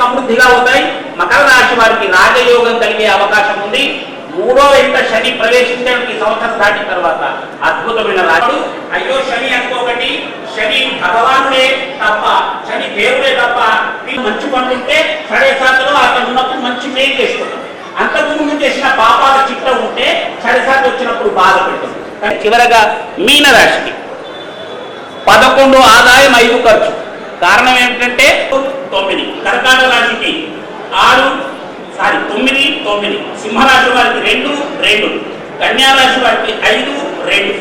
సమృద్ధిగా అవుతాయి మకర రాశి వారికి రాజయోగం కలిగే అవకాశం ఉంది. మూడో ఇంట శని ప్రవేశించడానికి సంవత్సరం దాటిన తర్వాత అద్భుతమైన రాజు అయ్యో శని అనుకోకండి. శని భగవానుడే తప్ప శని దేవుడే తప్ప మీరు మంచి పనులుంటే ఉంటే సడే సార్లు అక్కడ ఉన్నప్పుడు మంచి మేలు చేసుకుంటాం. అంతకుముందు చేసిన పాపాల చిట్ట ఉంటే సరిసారి వచ్చినప్పుడు బాధపడుతుంది కానీ చివరగా మీన రాశికి పదకొండు ఆదాయం ఐదు ఖర్చు. కారణం ఏమిటంటే తొమ్మిది. కర్కాటక రాశికి ఆరు సారీ తొమ్మిది తొమ్మిది. సింహరాశి వారికి రెండు రెండు. కన్యారాశి వారికి ఐదు రెండు.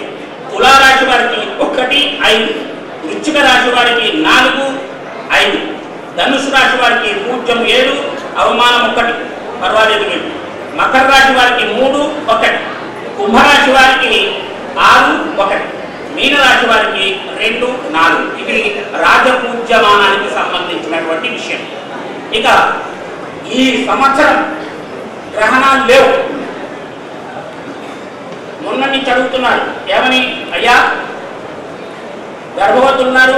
తులారాశి వారికి ఒకటి ఐదు. వృచ్చిక రాశి వారికి నాలుగు ఐదు. ధనుసు రాశి వారికి పూజ్యం ఏడు అవమానం ఒకటి. పర్వాలేదు మీరు మకర రాశి వారికి మూడు ఒకటి. కుంభరాశి వారికి ఆరు ఒకటి మీనరాశి వారికి రెండు నాలుగు ఇది రాజపూజ్యమానానికి సంబంధించినటువంటి విషయం ఇక ఈ సంవత్సరం గ్రహణాలు లేవు. మొన్న నుంచి అడుగుతున్నాడు ఏమని? అయ్యా గర్భవతున్నారు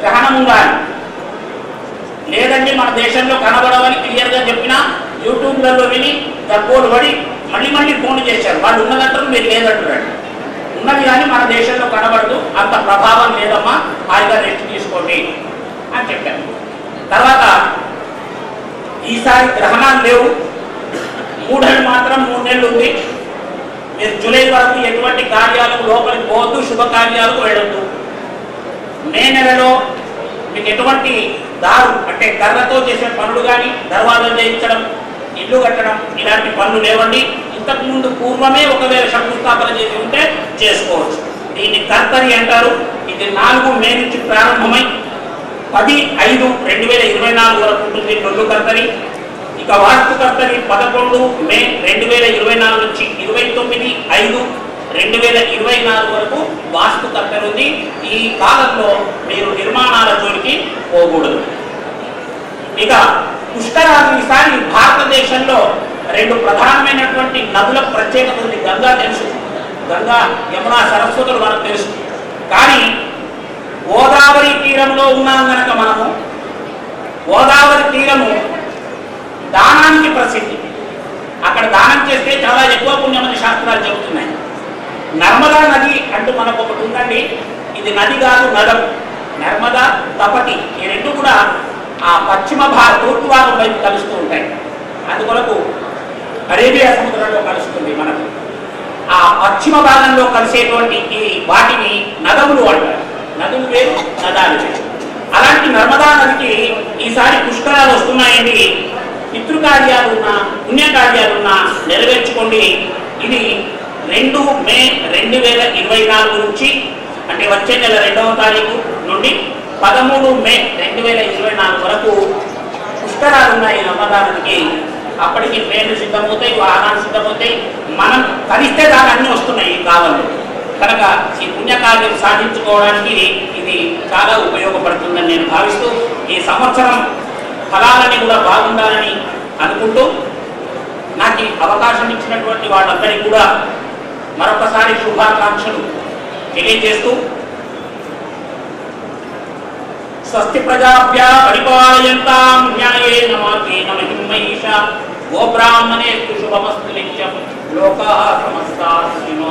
గ్రహణం ఉందా లేదండి మన దేశంలో కనబడవని క్లియర్గా చెప్పినా యూట్యూబ్లలో విని గర్భోలు పడి మళ్ళీ మళ్ళీ ఫోన్ చేశారు. వాళ్ళు ఉన్నదంటారు మీరు లేదంటున్నాడు ఉన్నది కానీ మన దేశంలో కనబడదు. అంత ప్రభావం లేదమ్మా. హాయిగా రెస్ట్ తీసుకోండి అని చెప్పాను తర్వాత ఈసారి గ్రహణాలు లేవు. మూడేళ్ళు మాత్రం మూడు నెలలు ఉంది. మీరు జూలై వరకు ఎటువంటి కార్యాలకు లోపలికి పోవద్దు శుభకార్యాలకు వెళ్ళొద్దు. మే నెలలో మీకు ఎటువంటి దారు అంటే కర్రతో చేసే పనులు కానీ దర్వాజలు చేయించడం ఇల్లు కట్టడం ఇలాంటి పనులు లేవండి. ఇంతకుముందు పూర్వమే ఒకవేళ శంకుస్థాపన చేసి ఉంటే చేసుకోవచ్చు. దీన్ని కర్తరి అంటారు. ఇది నాలుగు మే నుంచి ప్రారంభమై పది ఐదు రెండు వేల ఇరవై నాలుగు వరకు ఉంటుంది రెండు కర్తరి ఇక వాస్తు కర్తరి పదకొండు మే రెండు వేల ఇరవై నాలుగు నుంచి ఇరవై తొమ్మిది ఐదు రెండు వేల ఇరవై నాలుగు వరకు వాస్తు కర్తరి ఉంది. ఈ కాలంలో మీరు నిర్మాణాల జోలికి పోకూడదు. ఇక పుష్కరాలు ఈసారి భారతదేశంలో రెండు ప్రధానమైనటువంటి నదుల ప్రత్యేకత ఉంది. గంగా తెలుసు. గంగా యమునా సరస్వతులు మనకు తెలుసు. కానీ గోదావరి తీరంలో ఉన్నాం గనక మనము. గోదావరి తీరము దానానికి ప్రసిద్ధి. అక్కడ దానం చేస్తే చాలా ఎక్కువ పుణ్యమని శాస్త్రాలు చెబుతున్నాయి. నర్మదా నది అంటూ మనకు ఒకటి ఉందండి. ఇది నది కాదు నదం నర్మదా తపతి ఈ రెండు కూడా ఆ పశ్చిమ భారత తూర్పు భాగం వైపు కలుస్తూ ఉంటాయి. అందుకొరకు అరేబియా సముద్రంలో కలుస్తుంది మనకు. ఆ పశ్చిమ భాగంలో కలిసేటువంటి ఈ వాటిని నదములు అంటారు. నదులు వేరు నదాలు వేరు. అలాంటి నర్మదా నదికి ఈసారి పుష్కరాలు వస్తున్నాయండి. పితృకార్యాలున్నా పుణ్యకార్యాలున్నా నెరవేర్చుకోండి. ఇది రెండు మే రెండు వేల ఇరవై నాలుగు నుంచి అంటే వచ్చే నెల రెండవ తారీఖు నుండి పదమూడు మే రెండు వేల ఇరవై నాలుగు వరకు పుష్కరాలు ఉన్నాయి నమ్మదానికి అప్పటికి ట్రైన్లు సిద్ధమవుతాయి వాహనాలు సిద్ధమవుతాయి. మనం కలిస్తే దాని అన్నీ వస్తున్నాయి ఈ కనుక ఈ పుణ్యకార్యం సాధించుకోవడానికి ఇది చాలా ఉపయోగపడుతుందని నేను భావిస్తూ ఈ సంవత్సరం ఫలాలని కూడా బాగుండాలని అనుకుంటూ నాకు ఈ అవకాశం ఇచ్చినటువంటి వాళ్ళందరికీ కూడా మరొకసారి శుభాకాంక్షలు తెలియజేస్తూ స్వస్తి ప్రజాభ్య పరిపాలయంతాం న్యాయేన మార్గేణ మహిమహీష గోబ్రాహ్మణేషు శుభమస్తు నిత్యం. లోకాः సమస్తాः సుఖినో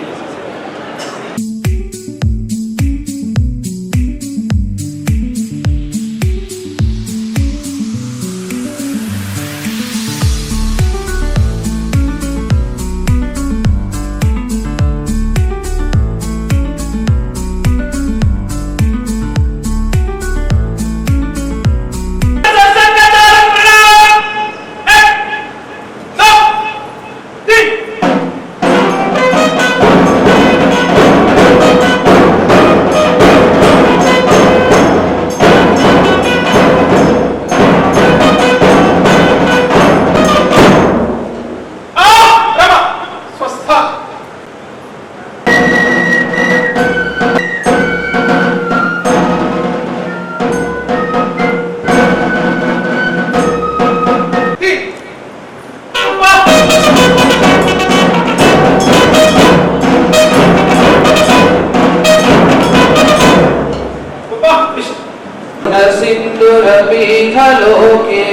सिन्धुरपीठलोके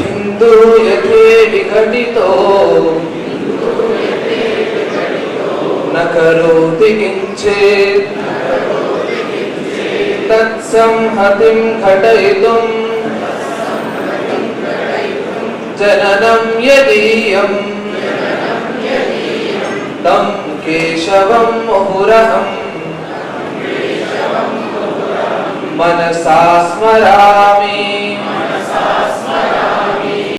हिन्दूयते विघटितो न करोति किञ्चित् तत्संहतिं घटयितुम् जननं यदीयम् तं केशवं मुहुरहम् मनसा स्मरामि